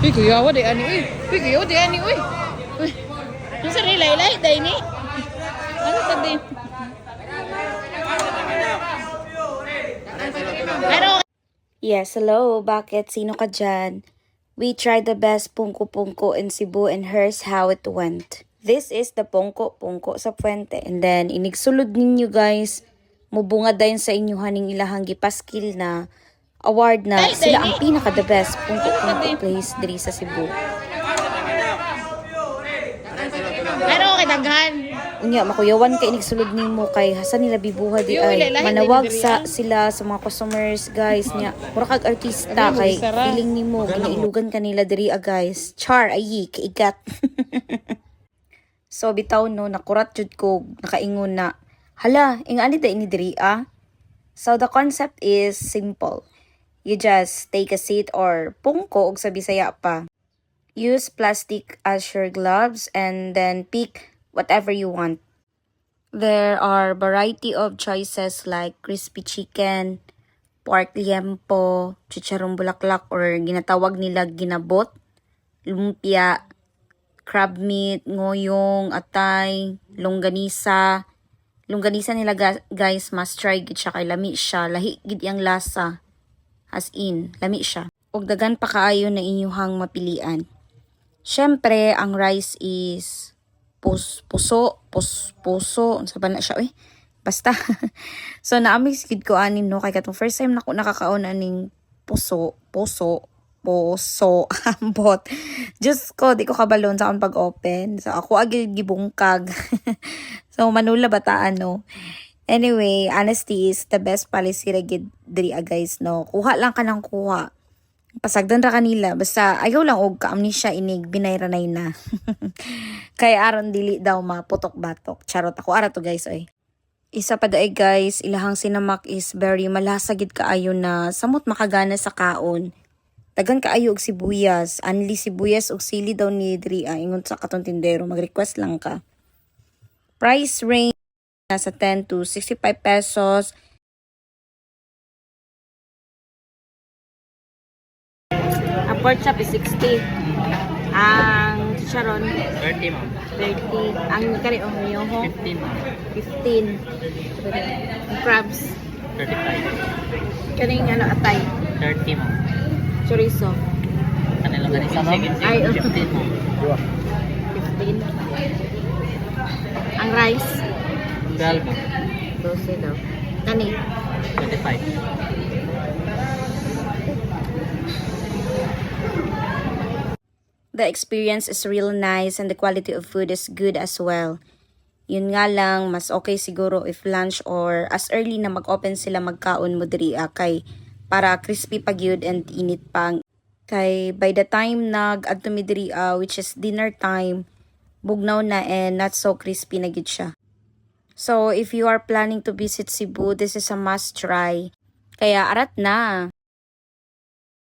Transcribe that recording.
Uy, kuya, wa di ani, uy. Uy, kuya, wa di ani, uy. Uy. Yung sa nilay-lay, day ni. Ano sa din? Yes, hello. Bakit? Sino ka dyan? We tried the best pungko-pungko in Cebu and here's how it went. This is the pungko-pungko sa puente. And then, inigsulod ninyo guys, mubunga dayon sa inyo haning ilahang gipaskil na award na sila ang pinaka the best pungko-pungko place diri sa Cebu. pero okay, daghan. Unya, makuyawan kay inigsulod nimo kay hasan nila bibuha di ay manawag sa sila sa mga customers guys nya. Mura kag artista Ano, kay feeling nimo ginailugan kanila diri ah, guys. Char ayi kaigat. So bitaw no nakurat jud ko nakaingon na hala ing ani da ini diri ah? So the concept is simple you just take a seat or pungko og sa Bisaya pa use plastic as your gloves and then pick whatever you want There are variety of choices like crispy chicken, pork liempo, chicharong bulaklak or ginatawag nila ginabot, lumpia, crab meat, ngoyong, atay, longganisa. Longganisa nila guys, must try gid siya kay lami siya, lahi gid yang lasa. As in, lami siya. Ug dagan pa kaayo na inyuhang mapilian. Syempre, ang rice is pus, puso, pus, puso, sa na siya, uy. Basta. so, naamig skid ko anin, no? Kaya katong first time na ako nakakaon aning puso, puso, puso, ambot. Diyos ko, di ko kabalon sa akong pag-open. So, ako agil gibungkag. so, manula bataan, no? Anyway, honesty is the best policy ra gid diri ah, guys, no? Kuha lang ka ng kuha. Pasagdan ra kanila basta ayaw lang og ka-amnesia inig binayranay na. Kay aron dili daw maputok batok charot ako ara to guys oy. Isa pa daay guys ilahang sinamak is very malasa gid kaayo na samot makagana sa kaon. Dagan kaayo og sibuyas. Anli sibuyas og sili daw ni diri ah, ingon sa katong tindero. Mag-request lang ka. Price range nasa 10 to 65 pesos Ang pork chop is 60. Ang chicharon, 30 ma'am. 30. Ang kari o yoho, 15 ma'am. 15. Ang crabs, 35. kaning ano, atay, 30 ma'am. chorizo, Kanila ganisa ma'am. Ay, oh. 15 ma'am. 15. Ang rice, 12 ma'am. 12 daw. Kani, 25. the experience is real nice and the quality of food is good as well. Yun nga lang, mas okay siguro if lunch or as early na mag-open sila magkaon mo diri ah, kay para crispy pag yun and init pang. Kay by the time nag adto mi diri ah, which is dinner time, bugnaw na and not so crispy na gid siya. So if you are planning to visit Cebu, this is a must try. Kaya arat na.